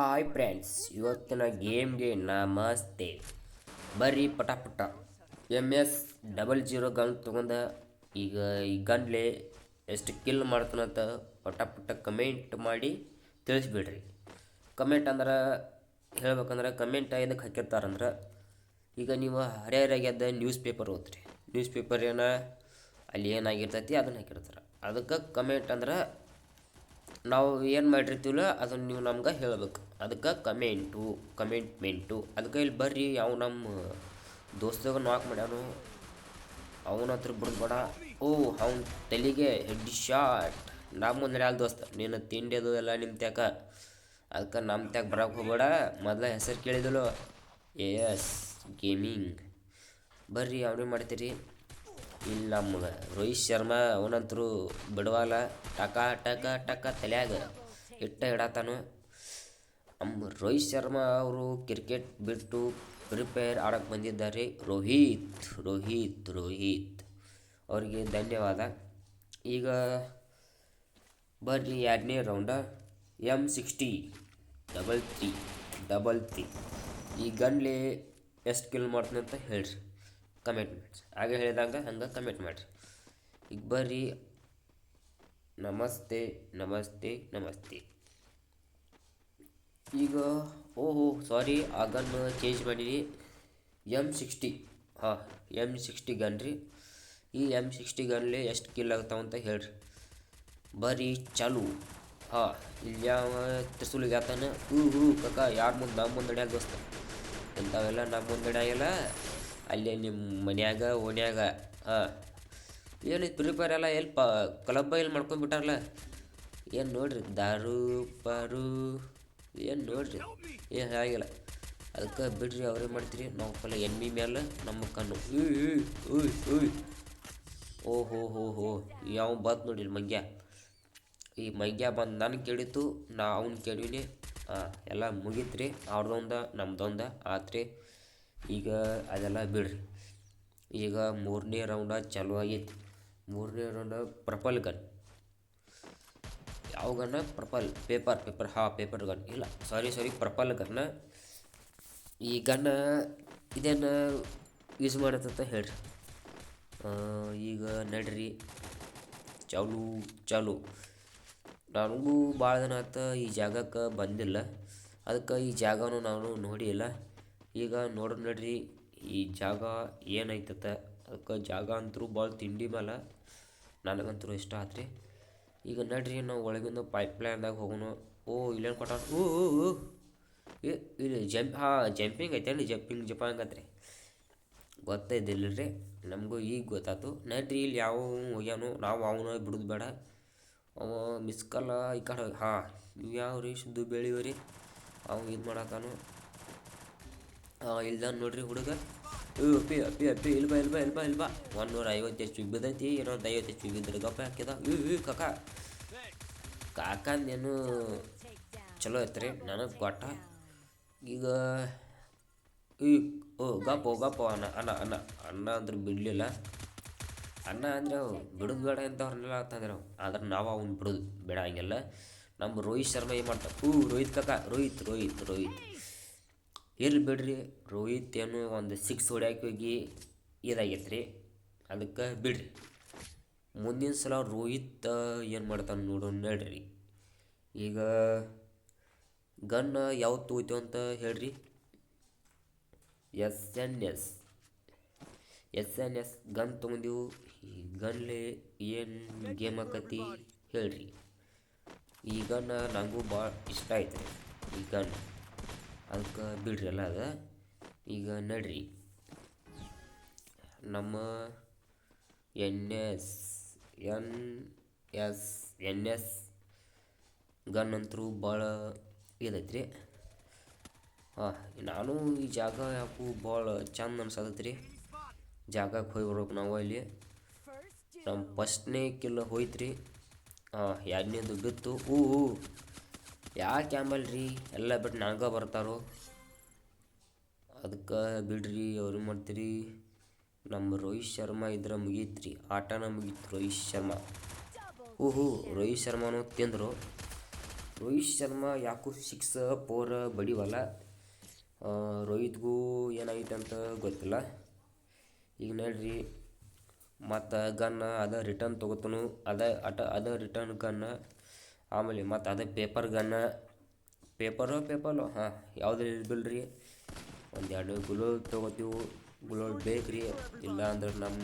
Hi friends, ಇವತ್ತಿನ ಗೇಮ್ಗೆ ನಮಸ್ತೆ. ಬರ್ರಿ ಪಟಾಪಟ. ಪಟ M S double zero gun ತೊಗೊಂಡ ಈಗ ಈ ಗನ್ಲೆ ಎಷ್ಟು ಕಿಲ್ ಮಾಡ್ತಾನಂತ ಪಟಾಪಟ ಪಟ ಕಮೆಂಟ್ ಮಾಡಿ ತಿಳಿಸ್ಬಿಡ್ರಿ. ಕಮೆಂಟ್ ಅಂದ್ರೆ ಹೇಳ್ಬೇಕಂದ್ರೆ ಕಮೆಂಟ್ ಎದಕ್ಕೆ ಹಾಕಿರ್ತಾರಂದ್ರೆ, ಈಗ ನೀವು ಹರಿಹರಾಗ್ಯದ ನ್ಯೂಸ್ ಪೇಪರ್ ಓದ್ರಿ. ನ್ಯೂಸ್ ಪೇಪರ್ ಏನ ಅಲ್ಲಿ ಏನಾಗಿರ್ತೈತಿ ಅದನ್ನು ಹಾಕಿರ್ತಾರೆ. ಅದಕ್ಕೆ ಕಮೆಂಟ್ ಅಂದ್ರೆ ನಾವು ಏನು ಮಾಡಿರ್ತೀವಲ್ಲ ಅದನ್ನು ನೀವು ನಮ್ಗೆ ಹೇಳ್ಬೇಕು. ಅದಕ್ಕೆ ಕಮೆಂಟು, ಕಮೆಂಟ್ಮೆಂಟು. ಅದಕ್ಕೆ ಇಲ್ಲಿ ಬರ್ರಿ ಯಾವ ನಮ್ಮ ದೋಸ್ತಗ ನಾಕ್ ಮಾಡ್ಯಾನು. ಅವನ ಹತ್ರ ಬಿಡ್ಬೇಡ. ಓ, ಅವ್ನ ತಲೆಗೆ ಹೆಡ್ ಶಾಟ್ ನಮ್ಮ ಮುಂದೆ ಯಾಕೆ ದೋಸ್ತ ನೀನು ತಿಂಡಿ ಅದು ಎಲ್ಲ ನಿಮ್ಮ ತ್ಯಾಕ. ಅದಕ್ಕೆ ನಮ್ಮ ತ್ಯಾಕ ಬರಕ್ಕೆ ಹೋಗ್ಬೇಡ. ಮೊದಲ ಹೆಸರು ಕೇಳಿದಳು ಎಸ್, ಗೇಮಿಂಗ್. ಬರ್ರಿ, ಅವನೇ ಮಾಡ್ತೀರಿ. ಇಲ್ಲಿ ನಮ್ಗೆ ರೋಹಿತ್ ಶರ್ಮಾ, ಅವನಂತರೂ ಬಿಡವಲ್ಲ ಟಕ ಟಕ ಟಕ ತಲ್ಯಾಗ ಇಟ್ಟ ಇಡತಾನು ನಮ್ಮ ರೋಹಿತ್ ಶರ್ಮಾ ಅವರು ಕ್ರಿಕೆಟ್ ಬಿಟ್ಟು ಪ್ರಿಪೇರ್ ಆಡಕ್ಕೆ ಬಂದಿದ್ದಾರೆ. ರೋಹಿತ್ ರೋಹಿತ್ ರೋಹಿತ್ ಅವರಿಗೆ ಧನ್ಯವಾದ. ಈಗ ಬರ್ರಿ ಎರಡನೇ round M sixty double three double three ಈ ಗನ್ಲಿ ಎಷ್ಟು ಕಿಲ್ ಮಾಡ್ತೀನಿ ಅಂತ ಹೇಳ್ರಿ. ಕಮೆಂಟ್ ಮಾಡಿರಿ ಹಾಗೆ ಹೇಳಿದಂಗೆ ಹಂಗೆ ಕಮೆಂಟ್ ಮಾಡಿರಿ. ಈಗ ಬರ್ರಿ. ನಮಸ್ತೆ ನಮಸ್ತೆ ನಮಸ್ತೆ. ಈಗ, ಓಹೋ ಸಾರಿ ಆ ಗನ್ ಚೇಂಜ್ ಮಾಡೀನಿ ಎಂ ಸಿಕ್ಸ್ಟಿ ಹಾಂ ಎಂ ಸಿಕ್ಸ್ಟಿ ಗನ್ ರೀ. ಈ ಎಂ ಸಿಕ್ಸ್ಟಿ ಗನ್ಲಿ ಎಷ್ಟು ಕಿಲ್ ಆಗ್ತಾವಂತ ಹೇಳ್ರಿ. ಬರೀ ಚಾಲು. ಹಾಂ, ಇಲ್ಲಿ ಯಾವ ತ್ರಿಸೂಲಿಗೆ ಆತನ? ಹೂ ಹೂ ಕಕ್ಕ ಯಾರ ಮುಂದೆ ನಮ್ಮ ಮುಂದಡೆ ಆಗೋಸ್ತ ಇಂಥವೆಲ್ಲ ನಮ್ಮ ಮುಂದಡೆ ಆಗಿಲ್ಲ ಅಲ್ಲೇ ನಿಮ್ಮ ಮನ್ಯಾಗ, ಓಣ್ಯಾಗ, ಹಾಂ. ಏನು ಪ್ರಿಪೇರ್ ಎಲ್ಲ ಎಲ್ಲಿ ಪ ಕ್ಲಬ್ ಎಲ್ಲಿ ಮಾಡ್ಕೊಂಡ್ಬಿಟ್ಟಾರಲ್ಲ ಏನು ನೋಡ್ರಿ, ದಾರು, ಪಾರು. ಏನು ನೋಡ್ರಿ? ಏನು ಆಗಿಲ್ಲ. ಅದಕ್ಕೆ ಬಿಡ್ರಿ ಅವ್ರೇ ಮಾಡ್ತೀರಿ? ನಾವು ಪಲ್ಲ ಎಮ್ಮಿ ಮೇಲೆ ನಮ್ಮ ಕಣ್ಣು. ಓಹೋ ಹೋ ಹೋ ಯಾವ ಬಂತು ನೋಡಿ ಮಂಗ್ಯ? ಈ ಮಂಗ್ಯ ಬಂದು ನನಗೆ ಕೇಳಿತ್ತು, ನಾ ಅವ್ನು ಕೇಳಿನಿ ಎಲ್ಲ ಮುಗೀತ್ರಿ. ಅವ್ರದೊಂದ, ನಮ್ದೊಂದ ಆತ್ರಿ. ಈಗ ಅದೆಲ್ಲ ಬಿಡ್ರಿ. ಈಗ ಮೂರನೇ ರೌಂಡ ಚಾಲು ಆಗೈತಿ. ಮೂರನೇ ರೌಂಡ ಪ್ರಪಲ್ ಗನ್. ಯಾವ ಗನ್ನ ಪರ್ಪಲ್ ಪೇಪರ್ ಪೇಪರ್ ಹಾ ಪೇಪರ್ ಗನ್ ಇಲ್ಲ ಸಾರಿ ಸಾರಿ ಪರ್ಪಲ್ ಗನ್ನ ಈ ಗನ್ನ ಇದನ್ನು ಯೂಸ್ ಮಾಡತ್ತಂತ ಹೇಳ್ರಿ. ಈಗ ನಡ್ರಿ. ಚಾಲು ಚಾಲು. ನನಗೂ ಭಾಳ ದಿನ ಆತ ಈ ಜಾಗಕ್ಕೆ ಬಂದಿಲ್ಲ. ಅದಕ್ಕೆ ಈ ಜಾಗನೂ ನಾನು ನೋಡಿಲ್ಲ ಈಗ ನೋಡು ನಡ್ರಿ, ಈ ಜಾಗ ಏನೈತತ ಅದಕ್ಕೆ ಜಾಗ ಅಂತೂ ಭಾಳ ತಿಂಡಿ ಮೇಲೆ ನನಗಂತೂ ಇಷ್ಟ ಆತ್ರಿ. ಈಗ ನಡ್ರಿ ನಾವು ಒಳಗಿಂದ ಪೈಪ್ಲೈನ್ದಾಗ ಹೋಗೋಣ ಓ, ಇಲ್ಲೇನು ಕೊಟ್ಟ ಓ ಇಲ್ಲಿ ಜಂಪ್ ಹಾಂ ಜಂಪಿಂಗ್ ಐತೇನು ಜಂಪಿಂಗ್ ಜಪಾಂಗ್ ಐತ್ರಿ ಗೊತ್ತೈದಿಲ್ಲ ರೀ ನಮಗೂ ಈಗ ಗೊತ್ತಾಯ್ತು ನಡ್ರಿ, ಇಲ್ಲಿ ಯಾವ ಹೋಗ್ಯಾನು, ನಾವು ಅವನು ಬಿಡೋದು ಬೇಡ. ಅವ ಮಿಸ್ಕಲ್ಲ ಈ ಕಡೆ ಹಾಂ ನೀವು ಯಾವ ರೀ ಶುದ್ಧ ಬೆಳಿವರಿ ಅವ ಇದು ಮಾಡತ್ತಾನು ಹಾಂ ಇಲ್ದ ನೋಡ್ರಿ ಹುಡುಗ. ಅಪ್ಪಿ ಅಪ್ಪಿ ಅಪ್ಪಿ ಇಲ್ಬಾ ಇಲ್ಬಾ ಇಲ್ಬಾ ಇಲ್ಬಾ. ಒಂದೂರ ಐವತ್ತು ಎಷ್ಟು ಬಿದ್ದೈತಿ ಏನೋ ಒಂದು ಐವತ್ತು ಎಷ್ಟು ಬಿದ್ದರೆ ಗಪ್ಪ ಹಾಕಿದ ಇವ್ ಇವ್ ಕಾಕ. ಕಾಕಂದೇನು ಚಲೋ ಐತ್ರಿ ನನಗೆ ಕೊಟ್ಟ ಈಗ, ಈ, ಓ, ಗಪ್ಪ ಗಪ್ಪ, ಅನ್ನ ಅನ್ನ ಅನ್ನ ಅನ್ನ ಅಂದ್ರೆ ಬಿಡಲಿಲ್ಲ. ಅನ್ನ ಅಂದ್ರೆ ಅವು ಬಿಡೋದು ಬೇಡ ಅಂತ ಅವ್ರನ್ನೆಲ್ಲ ಅಂತಂದ್ರೆ ಆದ್ರೆ ನಾವು ಅವ್ನು ಬಿಡೋದು ಬೇಡ ಹಂಗೆಲ್ಲ. ನಮ್ಮ ರೋಹಿತ್ ಶರ್ಮಾ ಏನು ಮಾಡ್ತಾರೆ ಹೂ ರೋಹಿತ್ ಕಾಕ, ರೋಹಿತ್ ರೋಹಿತ್ ರೋಹಿತ್. ಇರ್ಲಿ ಬಿಡ್ರಿ. ರೋಹಿತ್ ಏನು ಒಂದು ಸಿಕ್ಸ್ ಹೊಡ್ಯಾಕೆ ಹೋಗಿ ಇದಾಗೈತೆ ರೀ ಅದಕ್ಕೆ ಬಿಡ್ರಿ. ಮುಂದಿನ ಸಲ ರೋಹಿತ್ ಏನು ಮಾಡ್ತಾನೆ ನೋಡೋಣ ನಡ್ರಿ ಈಗ ಗನ್ ಯಾವ್ದು ತೊಗೋತೀವಿ ಅಂತ ಹೇಳ್ರಿ? S N S. S N S gun ತೊಗೊಂಡಿವು. ಈ ಗನ್ಲೆ ಏನು ಗೇಮ್ ಆಕತಿ ಹೇಳ್ರಿ. ಈ ಗನ್ ನನಗೂ ಭಾಳ ಇಷ್ಟ ಐತೆ ಈ ಗನ್. ಅದಕ್ಕೆ ಬಿಡ್ರಿ ಅಲ್ಲ ಅದು. ಈಗ ನಡ್ರಿ. ನಮ್ಮ N S N S N S gun ಅಂತರೂ ಭಾಳ ಇದೈತ್ರಿ. ಹಾಂ, ನಾನು ಈ ಜಾಗ ಯಾಕೂ ಭಾಳ ಚಂದ ಅನ್ಸತೈತ್ರಿ ಜಾಗಕ್ಕೆ ಹೋಗಿ ಬರ್ಬೇಕು ನಾವು ಇಲ್ಲಿ ನಮ್ಮ ಫಸ್ಟ್ನೇ ಕಿಲ್ಲ ಹೋಯ್ತು ರೀ ಹಾಂ, ಎರಡನೇದು ಬಿತ್ತು. ಹೂ ಹೂ ಯಾಕೆ ಆಂಬಲ್ ರೀ? ಎಲ್ಲ ಬಿಟ್ಟು ನನಗೆ ಬರ್ತಾರೋ? ಅದಕ್ಕೆ ಬಿಡ್ರಿ, ಅವ್ರು ಮಾಡ್ತೀರಿ? ನಮ್ಮ ರೋಹಿತ್ ಶರ್ಮಾ ಇದ್ರೆ ಮುಗೀತ್ರಿ. ಆಟನ ಮುಗೀತು ರೋಹಿತ್ ಶರ್ಮಾ. ಓಹೋ ರೋಹಿತ್ ಶರ್ಮಾನು ತಿಂದರು. ರೋಹಿತ್ ಶರ್ಮಾ ಯಾಕೋ ಸಿಕ್ಸ್ ಫೋರ್ ಬಡಿವಲ್ಲ? ರೋಹಿತ್ಗೂ ಏನಾಗೈತೆ ಅಂತ ಗೊತ್ತಿಲ್ಲ. ಈಗ ನೋಡ್ರಿ, ಮತ್ತು ಗನ್ನ ಅದ ರಿಟರ್ನ್ ತೊಗೋತನು. ಅದ, ಅಟ, ಅದ ರಿಟರ್ನ್ ಗನ್ ಆಮೇಲೆ ಮತ್ತು ಅದೇ ಪೇಪರ್ ಗನ್ನ ಪೇಪರು ಪೇಪರು ಹಾಂ, ಯಾವ್ದು ಇರ್ಬಿಲ್ರಿ ಒಂದು ಎರಡು ಗುಲೋ ತೊಗೋತೀವಿ ಗುಲೋ ಬೇಕು ರೀ. ಇಲ್ಲ ಅಂದ್ರೆ ನಮ್ಮ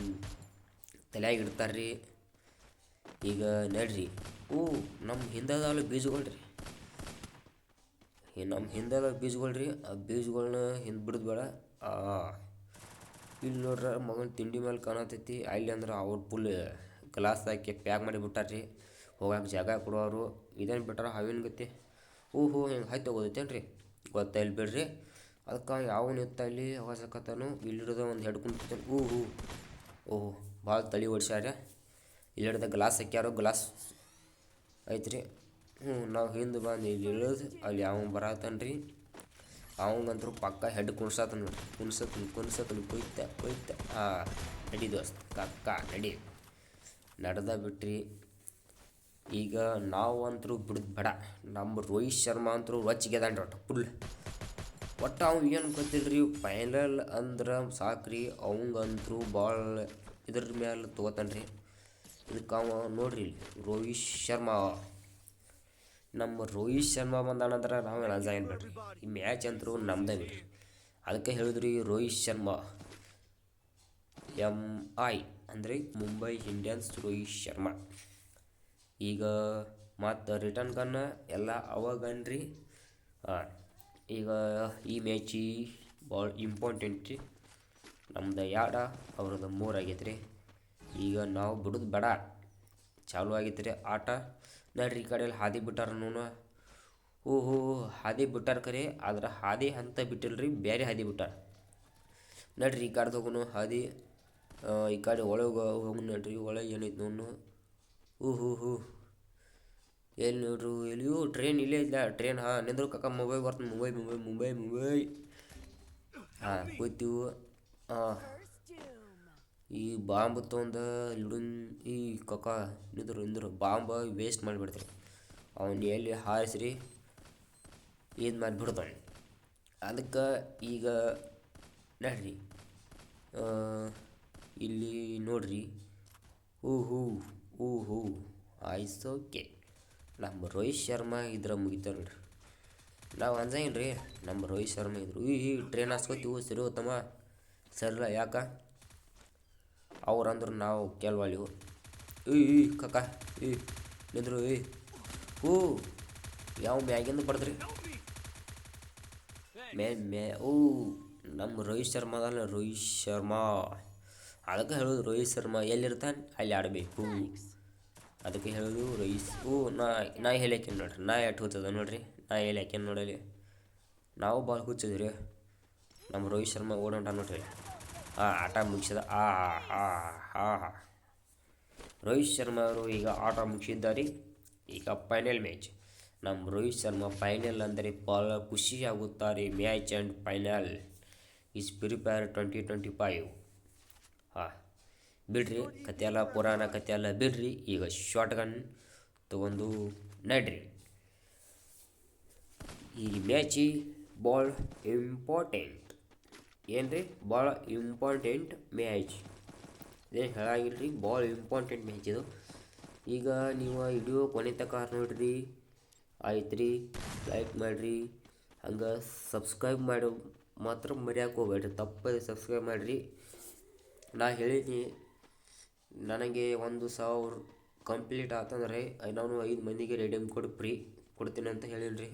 ತಲೆಯಾಗಿ ಇಡ್ತಾರೆ ರೀ. ಈಗ ನಡ್ರಿ. ಓ ನಮ್ಮ ಹಿಂದದಾವಲ್ಲ ಬೀಜಗಳು ರೀ. ಈ ನಮ್ಮ ಹಿಂದದ ರೀ. ಆ ಬೀಜಗಳ್ನ ಹಿಂದೆ ಬಿಡೋದು ಬೇಡ ಆ ಇಲ್ಲಿ ನೋಡ್ರ ಮಗನ ತಿಂಡಿ ಮೇಲೆ ಕಾಣತೈತಿ ಅಲ್ಲಿ ಅಂದ್ರೆ ಅವ್ರು ಫುಲ್ ಗ್ಲಾಸ್ ಹಾಕಿ ಪ್ಯಾಕ್ ಮಾಡಿ ಬಿಟ್ಟಾರ್ರಿ ಹೋಗಕ್ಕೆ ಜಾಗ ಕೊಡೋರು, ಇದೇನು ಬಿಟ್ಟಾರ ಹಾವಿನ ಗತಿ? ಓಹೋ, ಹಿಂಗೆ ಹತ್ತಿ ಹೋಗೋದೈತೇನು ರೀ ಗೊತ್ತಾಯಿಲ್ಲ ಬಿಡ್ರಿ. ಅದಕ್ಕೆ ಯಾವ ನಿತ್ತ ಇಲ್ಲಿ ಹೊಸಕತ್ತನು ಇಲ್ಲಿ ಹಿಡಿದ ಒಂದು ಹೆಡ್ ಹೂ ಊಹು ಓಹೋ, ಭಾಳ ತಲೆ ಓಡಿಸ್ಯಾರ. ಇಲ್ಲಿ ಹಿಡ್ದ ಗ್ಲಾಸ್ ಹಾಕ್ಯಾರೋ, ಗ್ಲಾಸ್ ಐತ್ರಿ. ಹ್ಞೂ ನಾವು ಹಿಂದೆ ಬಂದು ಇಲ್ಲಿ ಇಳಿದು ಅಲ್ಲಿ ಯಾವ ಬರತ್ತಾನ ರೀ ಅವಂಗಂತೂ ಪಕ್ಕ ಹೆಡ್ ಕುಣ್ಸತ್ತ ನೋಡ್ರಿ ಕುಣ್ಸತ್ತನ ಕುಣ್ಸತ್ತನ ಕೊಯ್ತ ಕೊಯ್ತ. ಹಾಂ ನಡಿ ದೋಸ್ತ, ಕಕ್ಕ, ನಡಿ. ನಡೆದ ಬಿಟ್ರಿ. ಈಗ ನಾವು ಅಂತರೂ ಬಿಡೋದು ಬೇಡ. ನಮ್ಮ ರೋಹಿತ್ ಶರ್ಮಾ ಅಂತರೂ ರೊಚ್ಚಿಗೆದಾಂಡ್ರಿ ಒಟ್ಟು ಫುಲ್. ಒಟ್ಟು ಅವ್ನು ಏನು ಗೊತ್ತಿಲ್ರಿ ಫೈನಲ್ ಅಂದ್ರೆ ಸಾಕ್ರಿ, ಅವಂಗಂತರೂ ಭಾಳ ಇದ್ರ ಮೇಲೆ ತೊಗೋತಾನ್ರಿ. ಇದಕ್ಕೆ ಅವ ನೋಡ್ರಿ ರೋಹಿತ್ ಶರ್ಮಾ. ನಮ್ಮ ರೋಹಿತ್ ಶರ್ಮಾ ಬಂದಾನಂದ್ರೆ ನಾವು ರಜಾ ಏನು ಬಿಡ್ರಿ. ಈ ಮ್ಯಾಚ್ ಅಂತರೂ ನಮ್ದೇ ಬಿಡ್ರಿ. ಅದಕ್ಕೆ ಹೇಳಿದ್ರಿ ರೋಹಿತ್ ಶರ್ಮಾ. ಎಂ ಐ ಅಂದರೆ ಮುಂಬೈ ಇಂಡಿಯನ್ಸ್ ರೋಹಿತ್ ಶರ್ಮಾ. ಈಗ ಮತ್ತು ರಿಟರ್ನ್ ಕನ್ನ ಎಲ್ಲ ಅವಾಗನ್ರಿ ಈಗ ಈ ಮ್ಯಾಚಿ ಭಾಳ ಇಂಪಾರ್ಟೆಂಟ್ ರೀ. ನಮ್ದು ಎರಡು, ಅವ್ರದ್ದು ಮೂರು ಆಗೈತೆ ರೀ ಈಗ ನಾವು ಬಿಡೋದು ಬೇಡ. ಚಾಲು ಆಗೈತೆ ರೀ ಆಟ. ನಡ್ರಿ ಈ ಕಡೆಯಲ್ಲಿ ಹಾದಿ ಬಿಟ್ಟಾರ ನೋನು. ಓಹೋ, ಹಾದಿ ಬಿಟ್ಟಾರ ಕರೆ, ಆದ್ರೆ ಹಾದಿ ಅಂತ ಬಿಟ್ಟಿಲ್ರಿ ಬೇರೆ ಹಾದಿ ಬಿಟ್ಟಾರ. ನಡ್ರಿ ಈ ಕಡೆ ಹೋಗೋನು ಹಾದಿ ಈ ಕಡೆ ಒಳಗೆ ಹೋಗಿ ನಡ್ರಿ, ಒಳಗೆ ಏನೈತೆ ನೋನು. ಹೂ ಹೂ ಹೂ ಎಲ್ಲಿ ನೋಡ್ರು ಎಲ್ಲಿಯೂ ಟ್ರೈನ್ ಇಲ್ಲೇ ಇಲ್ಲ ಟ್ರೈನ್ ಹಾಂ, ನಿಂದ್ರು ಕಕ್ಕ, ಮುಂಬೈ ಬರ್ತದೆ ಮುಂಬೈ ಮುಂಬೈ ಮುಂಬೈ ಮುಂಬೈ. ಹಾಂ ಕೂತೀವು ಹಾಂ ಈ ಬಾಂಬ್ ತೊಗೊಂಡು ಲುಡುನ್ ಈ ಕಕ್ಕ ನಿಂದ್ರು ನಿಂದ್ರು, ಬಾಂಬ ವೇಸ್ಟ್ ಮಾಡಿಬಿಡ್ತಾರೆ. ಅವನು ಎಲ್ಲಿ ಹಾರಿಸ್ರಿ, ಇದು ಮಾಡಿಬಿಡ್ತಾನೆ. ಅದಕ್ಕೆ ಈಗ ನಡ್ರಿ. ಇಲ್ಲಿ ನೋಡ್ರಿ. ಊಹು ಊಹು ಆಯ್ಸ್ ಓಕೆ ನಮ್ಮ ರೋಹಿತ್ ಶರ್ಮಾ ಇದ್ರ ನೋಡ್ರಿ ನಾವು ಅಂಜಂಗಿಲ್ಲ ರೀ ನಮ್ಮ ರೋಹಿತ್ ಶರ್ಮಾ ಇದ್ರು. ಈ ಟ್ರೈನ್ ಹಾಸ್ಕೊತೀವಿ, ಸರಿ ಹೋತಮ್ಮ. ಸರಿಲ್ಲ ಯಾಕ? ಅವ್ರು ನಾವು ಕೇಳ್ವಾಳಿವು ಈ ಕಕ್ಕ ಈ, ನಿಂದ್ರು, ಈ. ಹೂ, ಯಾವ ಮ್ಯಾಗಿಂದ ಪಡ್ದ್ರಿ? ಮೇ ಮೇ ಓ ನಮ್ಮ ರೋಹಿತ್ ಶರ್ಮಾ ಅದಲ್ಲ ರೋಹಿತ್ ಶರ್ಮಾ. ಅದಕ್ಕೆ ಹೇಳೋದು ರೋಹಿತ್ ಶರ್ಮಾ ಎಲ್ಲಿರ್ತಾನೆ? ಅಲ್ಲಿ ಆಡಬೇಕು. ಅದಕ್ಕೆ ಹೇಳೋದು ರೋಹಿತ್ ಓ, ನಾ ನಾ ಹೇಳಿ ಹಾಕ್ಯನ್ ನೋಡ್ರಿ, ನಾ ಎಟ್ ಹುಚ್ಚದ ನೋಡ್ರಿ, ನಾ ಹೇಳಿ ಹಾಕ್ಯನ್ ನೋಡಲಿ. ನಾವು ಬಾಲ್ ಹುಚ್ಚಿದ್ರಿ ನಮ್ಮ ರೋಹಿತ್ ಶರ್ಮಾ ಓಡೋಂಟ ನೋಡ್ರಿ ಆ ಆಟ ಮುಗಿಸಿದ, ಆ ಹಾ ಹಾ ರೋಹಿತ್ ಶರ್ಮಾ ಅವರು ಈಗ ಆಟ ಮುಗಿಸಿದ್ದಾರೆ. ಈಗ ಫೈನಲ್ ಮ್ಯಾಚ್ ನಮ್ಮ ರೋಹಿತ್ ಶರ್ಮಾ ಫೈನಲ್ ಅಂದರೆ ಭಾಳ ಖುಷಿಯಾಗುತ್ತಾರೆ match and final is prepare twenty twenty five ಹಾಂ, ಬಿಡ್ರಿ. ಕತೆಯಲ್ಲ ಪುರಾಣ ಕತೆಯಲ್ಲ ಬಿಡ್ರಿ. ಈಗ ಶಾರ್ಟ್ ಗನ್ ತಗೊಂಡು ನಡ್ರಿ. ಈ ಮ್ಯಾಚಿ ಭಾಳ ಇಂಪಾರ್ಟೆಂಟ್ ಏನು ರೀ ಭಾಳ ಇಂಪಾರ್ಟೆಂಟ್ ಮ್ಯಾಚ್ ಏನು ಹೇಳಾಗಿಲ್ಲ ರೀ ಭಾಳ ಇಂಪಾರ್ಟೆಂಟ್ ಮ್ಯಾಚ್ ಇದು. ಈಗ ನೀವು ವಿಡಿಯೋ ಕೊನೆ ತಕ ನೋಡ್ರಿ. ಆಯ್ತು ಲೈಕ್ ಮಾಡಿರಿ. ಹಂಗೆ ಸಬ್ಸ್ಕ್ರೈಬ್ ಮಾಡಿ ಮಾತ್ರ ಮರ್ಯಾಕೆ ಹೋಗ್ಬೇಡ್ರಿ. ತಪ್ಪದೆ ಸಬ್ಸ್ಕ್ರೈಬ್ ಮಾಡಿರಿ. ನಾ ಹೇಳಿದ್ನಿ ನನಗೆ ಒಂದು ಸಾವಿರ ಕಂಪ್ಲೀಟ್ ಆತಂದ್ರೆ ನಾನು ಐದು ಮಂದಿಗೆ ರೆಡಿಮ್ ಕೋಡ್ ಫ್ರೀ ಕೊಡ್ತೀನಿ ಅಂತ ಹೇಳಿನ್ರಿ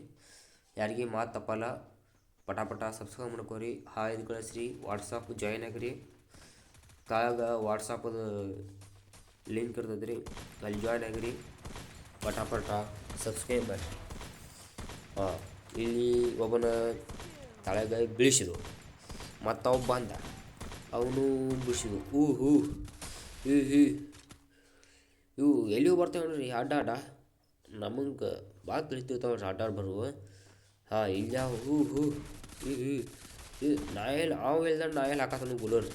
ಯಾರಿಗೆ ಮಾತು ತಪ್ಪಲ್ಲ ಪಟ ಪಟ ಸಬ್ಸ್ಕ್ರೈಬ್ ಮಾಡ್ಕೋರಿ. ಹಾಯ್ ಕಳಿಸ್ರಿ ವಾಟ್ಸಪ್ ಜಾಯ್ನ್ ಆಗಿರಿ. ಕಾಗ ವಾಟ್ಸಪ್ಪದು ಲಿಂಕ್ ಇರ್ತದೆ ರೀ ಅಲ್ಲಿ ಜಾಯ್ನ್ ಆಗಿರಿ. ಪಟಾಪಟ ಪಟ ಸಬ್ಸ್ಕ್ರೈಬ್ ಮಾಡಿ ಹಾಂ, ಇಲ್ಲಿ ಒಬ್ಬನ ತಳಗ ಬೀಳಿಸಿದು ಮತ್ತೊಬ್ಬ ಬಂದ. ಅವನು ಬಿಡಿಸಿದು ಹೂ ಹೂ ಹೂ ಹ್ಞೂ ಇವು ಎಲ್ಲಿಯೂ ಬರ್ತೇವೆ ನೋಡ್ರಿ ಅಡ್ಡ ಅಡ್ಡ ನಮಗೆ ಭಾಳ ತಿಳಿತಿರ್ತಾವೆ ಅಡ್ಡ ಬರುವ ಹಾಂ, ಇಲ್ಲ ಹೂ ಹೂ ಹ್ಞೂ ಹೂ ನಾ ಎಲ್ಲಿ ಅವ ಹೇಳ್ದಂಡು ನಾ ಎಲ್ಲಿ ಹಾಕತ್ತಾನು ಗುಲೋರ್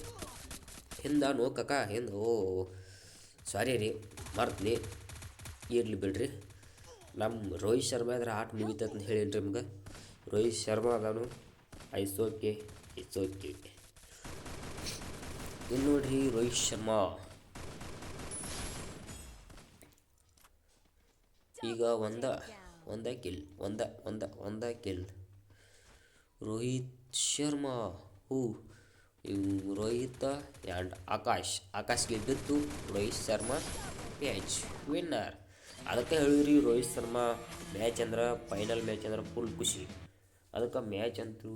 ಹಿಂದ ನೋ ಕಕ್ಕ ಹಿಂದೆ ಓ ಸಾರಿ ರೀ ಮರ್ತೀನಿ ಇರಲಿ ಬಿಡ್ರಿ. ನಮ್ಮ ರೋಹಿತ್ ಶರ್ಮಾ ಇದ್ರೆ ಆಟ ಮುಗಿತೈತೆ ಹೇಳೀನಿ ನಿಮ್ಗೆ. Rohit Sharma ಅದಾನು. Is okay, it's okay. ಇನ್ನು ನೋಡ್ರಿ ರೋಹಿತ್ ಶರ್ಮಾ. ಈಗ ಒಂದ ಒಂದ ಕಿಲ್ ಒಂದ ಒಂದ ಒಂದ ಕಿಲ್ ರೋಹಿತ್ ಶರ್ಮಾ, ಹೂ. ಇವು ರೋಹಿತ್ ಆ್ಯಂಡ್ ಆಕಾಶ್. ಆಕಾಶ್ ಗೆದ್ದಿತ್ತು ರೋಹಿತ್ ಶರ್ಮಾ ಮ್ಯಾಚ್ ವಿನ್ನರ್ ಅದಕ್ಕೆ ಹೇಳಿದ್ರಿ ರೋಹಿತ್ ಶರ್ಮಾ ಮ್ಯಾಚ್ ಅಂದ್ರೆ ಫೈನಲ್ ಮ್ಯಾಚ್ ಅಂದ್ರೆ ಫುಲ್ ಖುಷಿ. ಅದಕ್ಕೆ ಮ್ಯಾಚ್ ಅಂತೂ